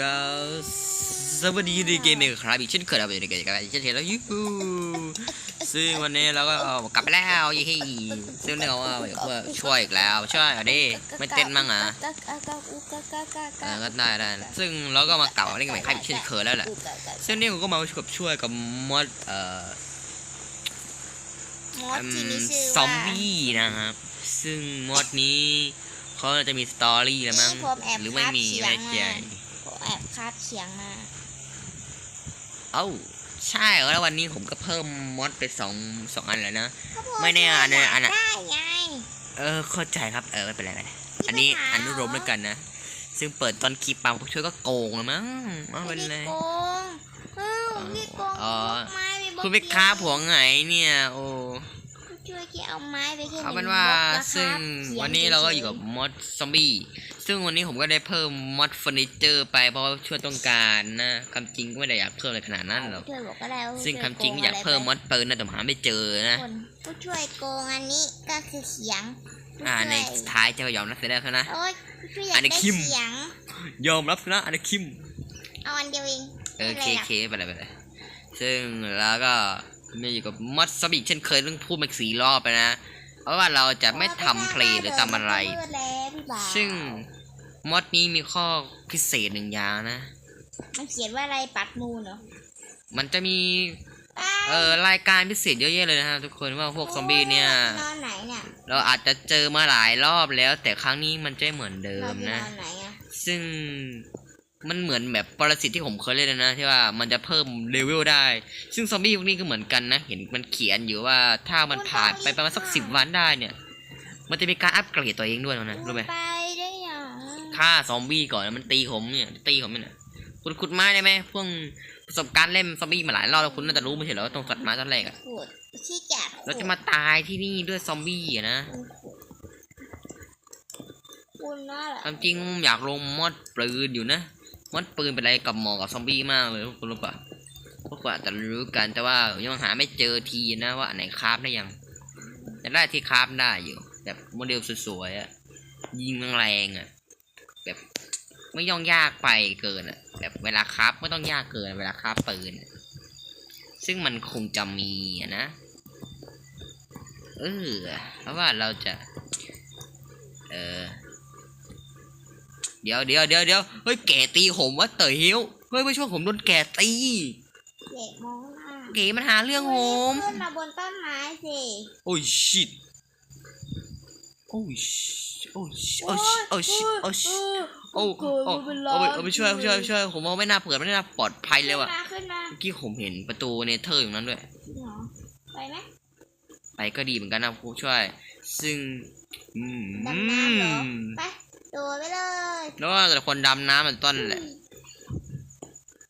ก็สวัสดีดีเกมเมอร์ครับอีกเช่นเคยเราเป็นเกมกันอีกเช่นเคยแล้วยูฮูซึ่งวันนี้เราก็กลับไปแล้วยี่ฮีซึ่งเราเอาช่วยอีกแล้วช่วยอาดิไม่เต้นมั่งอะเอก็ได้ได้ซึ่งเราก็มากลับมาเล่นกันใหม่ครับอีกเช่นเคยแล้วแหละซึ่งนี่ผมก็มาช่วยช่วยกับมอดเอ่อมดซอมบี้นะครับ ซึ่งมอดนี้เขาจะมีสตอรี่แล้วมั้งหรือไม่มีคาดไม่เขียแน่งใจ แอบคาดเขียงมา เอ้าใช่เหรอแล้ววันนี้ผมก็เพิ่มมอดไปสองสองอันแล้วนะ ไม่แน่อันนั้นอันนั้นได้ไงเออเข้าใจครับเออไม่เป็นไรไม่เป็นไรอันนี้อนุโลมแล้วกันนะ ซึ่งเปิดตอนคลิปปามผู้ช่วยก็โกงแล้วมั้งเอาไม่เป็นได้ไรโกงเอ้าพี่โกงอ๋อไม้ไปบล็อกคุณไปค้าผัวไงเนี่ย โอ้ช่วยแกเอาไม้ไปแค่เอาเป็นหงว่าบล็อกะซึ่งครับขียวันนี้เราก็อยู่กับมอดซอมบี้ ซึ่งวันนี้ผมก็ได้เพิ่มมอดเฟอร์นิเจอร์ไปเพราะว่าช่วยต้องการนะคำจริงก็ไม่ได้อยากเพิ่มอะไรขนาดนั้นหรอกช่วยบอกก็ได้ว่าซึ่งช่วยคำจริงโอยากเพิ่มมะอดปืนนะแต่ผมหาไม่เจอไรนะไปคนผู้ช่วยโกงอันนี้ก็คือเขียงผู้อ่าในช่วยท้ายจะยอมรับเสียแล้วนะ โอ้ยผู้ช่วยอยาอักนนี้ได้คิม เขียง ยอมรับนะอันนี้คิม เอาอันเดียวเองเออไม่เคป็นไรหรอกเคไปเลยไปเลยซึ่งแล้วก็มีอยู่กับมอดซอมบี้เช่นเคยเรื่องพูดมาสี่รอบไปนะ เพราะว่าเราจะไม่ทำเพลงหรือทำอะไรมืดแล้วพี่บ่าวซึ่ง มอดนี้มีข้อพิเศษหนึ่งอย่างนะ มันเขียนว่าอะไรปัดมูลเหรอมันจะมีอ้าวเอ่อรายการพิเศษเยอะแยะเลยนะครับทุกคนว่าพวกซอมบี้เนี่ย นอนไหนเนี่ยเราอาจจะเจอมาหลายรอบแล้ว แต่ครั้งนี้มันจะไม่เหมือนเดิเรามจะนนะอนไหนอะซึ่งมันเหมือนแบบปรสิตที่ผมเคยเล่นนะที่ว่ามันจะเพิ่มเลเวลได้ ซึ่งซอมบี้พวกนี้ก็เหมือนกันนะ เห็นมันเขียนอยู่ว่าถ้ามันผ่านไปประมาณสักสิบวันได้เนี่ย มันจะมีการอัปเกรดตัวเองด้วยนะรู้ไหมไปได้ยัง ฆ่าซอมบี้ก่อนแล้วมันตีผมเนี่ยตีผมเนี่ยคุณขุดไม้ได้ไหมพวกประสบการณ์เล่นซอมบี้มาหลายรอบแล้วคุณน่าจะรู้ไม่ใช่เหรอว่าตรงตัดไม้ตอนแรกอะขุดขี้แกะเราจะมาตายที่นี่ด้วยซอมบี้อะนะคุณน่าเหรอความจริงผมอยากลงมอดปืนอยู่นะมอดปืนเป็นอะไรกับหมอกับซอมบี้มากเลยคุณรู้ปะพวกคุณอาจจะรู้กันแต่ว่ายังหาไม่เจอทีนะว่าอันไหนคราฟได้ยังจะได้ที่คราฟได้อยู่แบบโมเดลสวยๆอะยิงแรงๆอะ แบบไม่ย่องยากไปเกินอะแบบเวลาคราฟไม่ต้องยากเกินเวลาคราฟปืนอะซึ่งมันคงจะมีอะนะเออเพราะว่าเราจะ เออเดี๋ยวเดี๋ยวเดี๋ยวเดี๋ยวเฮ้ยแกตีผมว่าเต๋อเฮียวเฮ้ยไม่ช่วยผมโดนแกตีเด็กมองหน้าเก๋มันหาเรื่องผมขึ้นมาบนต้นไม้สิโอ้ยชิตโอ้ยโอ้ยโอ้ยโอ้ยโอ้ยโอ้โอ้โอ้เอาไปเอาไปช่วยช่วยช่วยผมว่าไม่น่าเปิดไม่น่าปลอดภัยเลยว่ะขึ้นมาเมื่อกี้ผมเห็นประตูเนเธอร์อยู่นั้นด้วยไปไหมไปก็ดีเหมือนกันนะผู้ช่วย ซึ่งดำน้ำเหรอไปตัวไปเลยแล้วแต่คนดำน้ำมันต้นแหละ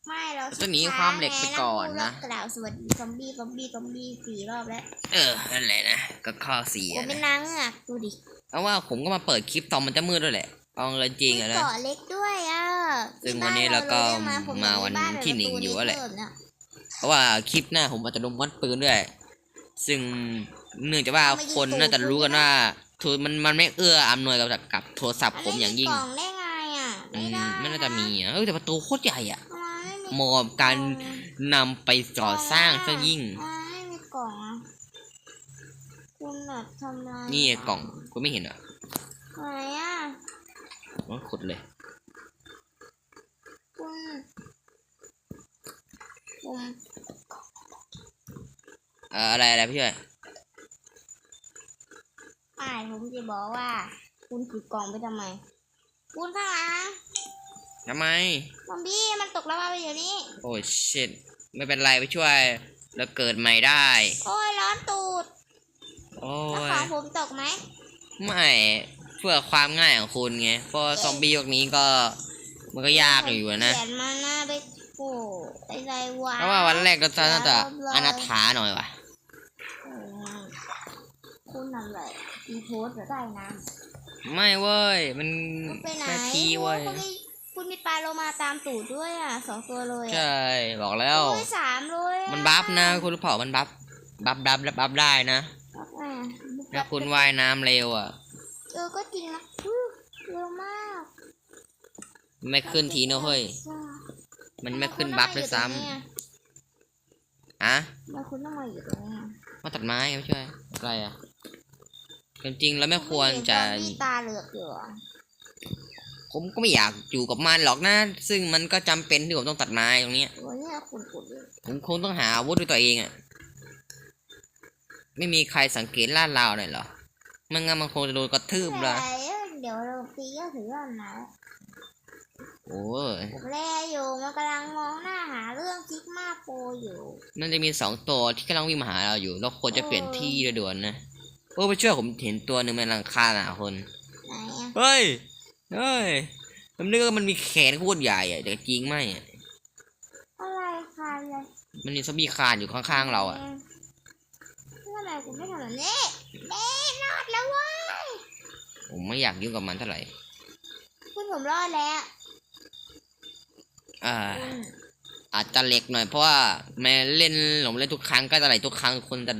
ไม่เราจะหนีความเหล็กไปก่อนนะกล่าวสวัสดีซอมบี้ซอมบี้ซอมบี้สี่รอบแล้ว เออนั่นแหละนะก็ข้อสียผมเป็นนะนางเงือกดูดิ เพราะว่าผมก็มาเปิดคลิปตอนมันจะมืดด้วยแหละเอาเลยจริงอะมีนะ เกาะเล็กด้วยอะซึ่งวันนี้เราก็มาวันที่หนึ่งอยู่แล้วแหละ เพราะว่าคลิปหน้าผมอาจจะลงวัดปืนด้วย ซึ่งเนื่องจากว่าคนน่าจะรู้กันว่าโทรมันมันไม่เอื้ออำนวยกับกับโทรศัพท์ผมอย่างยิ่งกล่องได้ไงอะอืไม่มได้ไม่น่าจะมีอะเออแต่ประตูโคตรใหญ่อะทำไมไม่มีเหมาะกับการนำไปก่อสร้างซะยิ่งทำไมไม่มีกล่องอะคุณ แบบทำอะไรนี่ไงกล่องคุณไม่เห็นเหรอะไหนอะมันขุดเลย คุณผมเอ่ออะไรอะไรพี่ช่วยไม่ผมจะบอกว่า คุณถือกล่องไปทำไม คุณข้างหลังทำไม ซอมบี้มันตกแล้วมาไปอยู่นี่โอ้ชิตไม่เป็นไรไปช่วยแล้วเกิดใหม่ได้ โอ้ยร้อนตูด โอ้แล้วยของผมตกไหมไม่เพื่อความง่ายของคุณไงเพราะซอมบี้พวกนี้ก็ มันก็ยากอยู่อะนะเขียนมาหน้าไปโอ้อะไรวะเพราะว่าวันแรกก็น่าจะอนาถาหน่อยว่ะโอ้ยคุณทำอะไรมีโพสต์หรือได้นะไม่เว้ยมันคุณไปไหนนาทีเว้ยโอ้คุณมีคุณมีปลาโลมาตามตูดด้วยอะสองตัวเลยใช่อะบอกแล้วโอ้ยสามเลยอะมันบัฟนะคุณรู้เปล่ามันบัฟบัฟบัฟบัฟได้นะบัฟอะ ถ้าคุณว่ายน้ำเร็วอะ เออก็จริงนะอุ๊ยเร็วมากไม่ขึ้นทีนะเฮ้ยใช่มันไม่ขึ้นบัฟด้วยซ้ทำไมคุณต้องมาอยู่ตรงนี้อะำอะทำไมคุณต้องมาอยู่ตรงนี้อะมาตัดไม้ไม่ใช่อะไรอะจริงๆแล้วไม่ควรจะไม่เห็นตอนที่ตาเหลือกอยู่อะผมก็ไม่อยากอยู่กับมันหรอกนะ ซึ่งมันก็จำเป็นที่ผมต้องตัดไม้ตรงเนี้ยวันนี้คุณขุดอยู่ผมคงต้องหาอาวุธด้วยตัวเองอะ ไม่มีใครสังเกตลาดราวหน่อยเหรอไมันงั้นมันคงจะโดนกระทืบละแต่เดี๋ยวเราตีก็ถือว่าหนาวโอ้ยผมแลอยู่มันกำลังมองหน้าหาเรื่องซิกมาโปรอยู่ มันจะมีสองตัวที่กำลังวิ่งมาหาเราอยู่ เราควรจะเปลี่ยนที่ด่วนๆนะโอ้ไปช่วยผมเห็นตัวหนึ่งมันกำลังฆ่าหนาคนไหนอะเฮ้ยเฮ้ยผมนึกว่ามันมีแขนโคตรใหญ่อะแต่จริงไม่อะอะไรคะเลยมันมีซอมบี้คลานอยู่ข้างๆเราอะ ทำไมคุณไม่ทำแบบนี้เน่รอดแล้วเวะผมไม่อยากยุ่งกับมันเท่าไหร่คุณผมรอดแล้วอ่าคุณอาจจะเล็กหน่อยเพราะว่าแม่เล่นหลงเล่นทุกครั้งก็จะไหลทุกครั้งคนจะ